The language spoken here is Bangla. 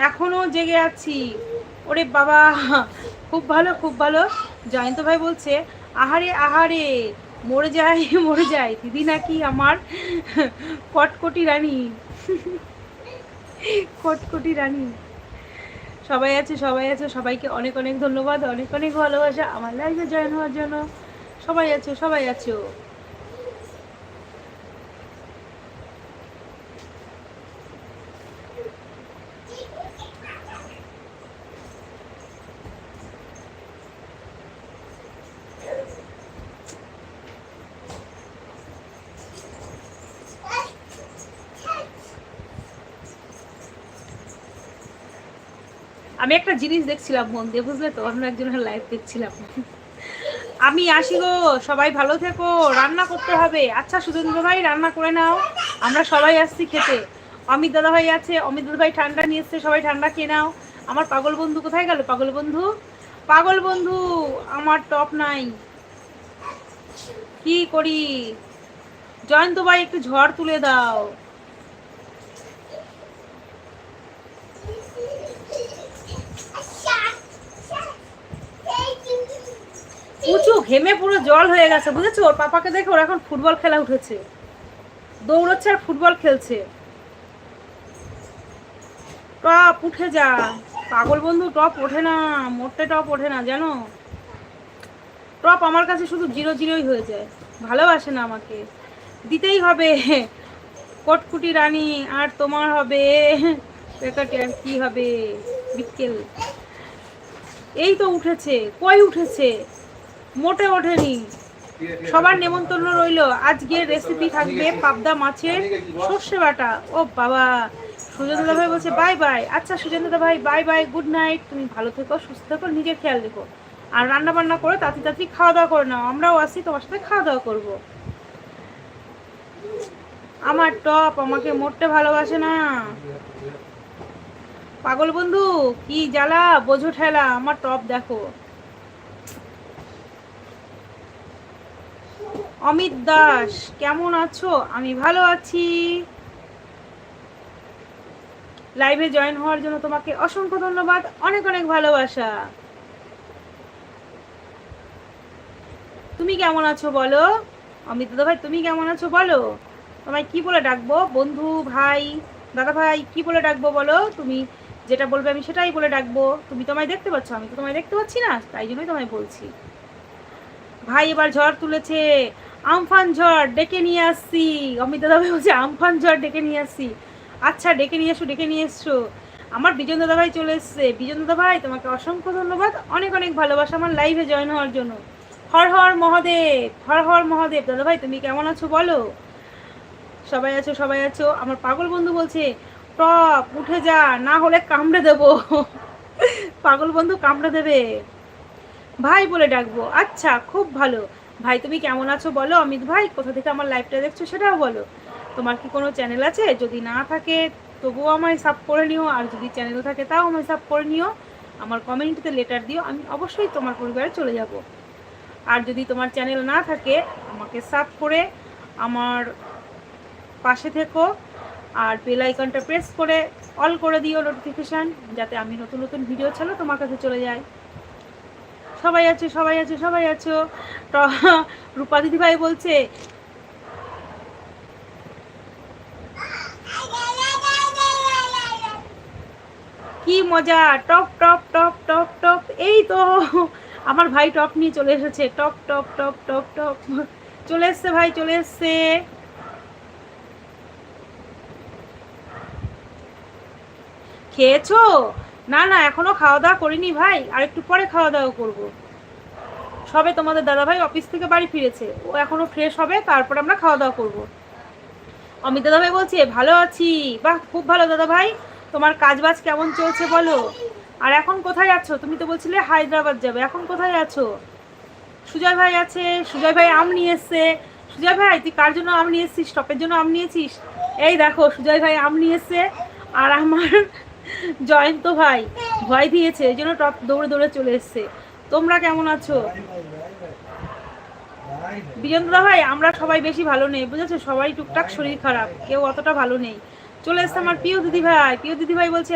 এখনও জেগে আছি। ওরে বাবা, খুব ভালো খুব ভালো। জয়ন্ত ভাই বলছে, আহারে আহারে, মরে যায় মরে যায় দিদি নাকি আমার কটকটি রানী। কটকটি রানী। সবাই আছে সবাই আছে। সবাইকে অনেক অনেক ধন্যবাদ, অনেক অনেক ভালোবাসা। আমার লাইফে জয়েন হওয়ার জন্য। সবাই আছো সবাই আছো। আমি একটা জিনিস দেখছিলাম, মন দিয়ে, বুঝলে তো? অন্য একজনের লাইভ দেখছিলাম। আমি আসি গো, সবাই ভালো থেকো, রান্না করতে হবে। আচ্ছা সুরেন্দ্র ভাই, রান্না করে নাও। আমরা সবাই আসছি খেতে। অমিত দাদা ভাই আছে, অমিত দাদা ভাই ঠান্ডা নিয়ে এসছে, সবাই ঠান্ডা খেয়ে নাও। আমার পাগল বন্ধু কোথায় গেল? পাগল বন্ধু? পাগল বন্ধু, আমার টপ নাই। কি করি? জয়ন্ত ভাই, একটু ঝড় তুলে দাও। ঘেমে পুরো জল হয়ে গেছে, বুঝেছ? ওর পাপাকে দেখে ওর এখন ফুটবল খেলা উঠেছে। দৌড়চ্ছে আর ফুটবল খেলছে। টপ, উঠে যা। পাগল বন্ধু, টপ ওঠে না, মোটে টপ ওঠে না, জানো? টপ আমার কাছে শুধু জিরো জিরোই হয়ে যায়। ভালোবাসে না আমাকে। দিতেই হবে। কটকুটি রানী, আর তোমার হবে। কি হবে? বিকেল। এই তো উঠেছে। কই উঠেছে? মোটে ওঠেনি। সবার নেমন্তন্ন রইল। আজকে রেসিপি থাকবে পাবদা মাছের সর্ষে বাটা। ও বাবা সুজেন্দ্র ভাই বলছে, বাই বাই। আচ্ছা সুজেন্দ্র ভাই, বাই বাই, গুড নাইট। তুমি ভালো থেকো, সুস্থ থেকো, নিজের খেয়াল রেখো। আর রান্না বান্না করে তাড়াতাড়ি তাড়াতাড়ি খাওয়া দাওয়া করে নাও। আমরাও আসি, তোমার সাথে খাওয়া দাওয়া করব। আমার টপ, আমাকে মরতে ভালোবাসে না। পাগল বন্ধু, কি জ্বালা, বোঝো ঠেলা। আমার টপ দেখো। অমিত দাস, কেমন আছো? আমি ভালো আছি। লাইভে জয়েন হওয়ার জন্য তোমাকে অসংখ্য ধন্যবাদ, অনেক অনেক ভালোবাসা। তুমি কেমন আছো বলো? অমিত দাদা ভাই, তুমি কেমন আছো বলো? তোমায় কি বলে ডাকবো? বন্ধু, ভাই, দাদা ভাই, কি বলে ডাকবো বলো? তুমি যেটা বলবে আমি সেটাই বলে ডাকবো। তুমি তোমায় দেখতে পাচ্ছ, আমি তো তোমায় দেখতে পাচ্ছি না, তাই জন্যই তোমায় বলছি। ভাই এবার ঝড় তুলেছে আমফান ঝড় ডেকে নিয়ে আসছি। অমিত দাদা বলছে আমফান ঝড় ডেকে নিয়ে আসছি। আচ্ছা ডেকে নিয়ে এসো, ডেকে নিয়ে এসছো আমার বিজন দাদা ভাই চলে এসছে। বিজন দাদা ভাই তোমাকে অসংখ্য ধন্যবাদ। অনেক অনেক ভালোবাসা আমার লাইভে জয়েন হওয়ার জন্য। হর হর মহাদেব, হর হর মহাদেব। দাদা ভাই তুমি কেমন আছো বলো? সবাই আছো সবাই আছো। আমার পাগল বন্ধু বলছে, টপ, উঠে যা, না হলে কামড়ে দেবো। পাগল বন্ধু কামড়ে দেবে। ভাই বলে ডাকবো। আচ্ছা খুব ভালো। ভাই, তুমি কেমন আছো বলো? অমিত ভাই, কোথা থেকে আমার লাইভটা দেখছ সেটাও বলো। তোমার কি কোনো চ্যানেল আছে? যদি না থাকে, তবুও আমায় সাব করে নিও। আর যদি চ্যানেল থাকে, তাও আমায় সাব করে নিও। আমার কমিউনিটিতে লেটার দিও। আমি অবশ্যই তোমার পরিবারে চলে যাব। আর যদি তোমার চ্যানেল না থাকে, আমাকে সাব করে আমার পাশে থেকো। আর বেল আইকনটা প্রেস করে অল করে দিও নোটিফিকেশান যাতে আমি নতুন নতুন ভিডিও ছাড়ো তোমার কাছে চলে যায় সবাই আছো সবাই আছো সবাই আছো। রূপা দিদি ভাই বলছে, কি মজা, top top top top top. এই তো, আমার ভাই টপ নিয়ে চলে এসেছে। Top top top top top. চলে এসছে ভাই, চলে এসছে। খেয়েছো? না না, এখনও খাওয়া দাওয়া করিনি ভাই, আর একটু পরে খাওয়া দাওয়া করব। সবে তোমাদের দাদা ভাই অফিস থেকে বাড়ি ফিরেছে, ও এখনও ফ্রেশ হবে, তারপর আমরা খাওয়া দাওয়া করব। অমিত দাদা ভাই বলছে ভালো আছি, বাহ, খুব ভালো দাদা ভাই তোমার কাজ বাজ কেমন চলছে বলো? আর এখন কোথায় আছো? তুমি তো বলছিলে হায়দ্রাবাদ যাবে, এখন কোথায় আছো? সুজয় ভাই আছে, সুজয় ভাই আম নিয়ে এসছে। সুজয় ভাই, তুই কার জন্য আম নিয়ে এসছিস? টপের জন্য আম নিয়েছিস? এই দেখো, সুজয় ভাই আম নিয়ে এসছে, আর আমার জয়ন্ত ভাই, ভয় দিয়েছে, এই জন্য টপ দৌড়ে দৌড়ে চলে এসছে। তোমরা কেমন আছো? বিজেন্দ্র ভাই, আমরা সবাই বেশি ভালো নেই, বুঝেছ? সবাই টুকটাক শরীর খারাপ, কেউ অতটা ভালো নেই। চলে এসছে আমার প্রিয় দিদি ভাই প্রিয় দিদি ভাই বলছে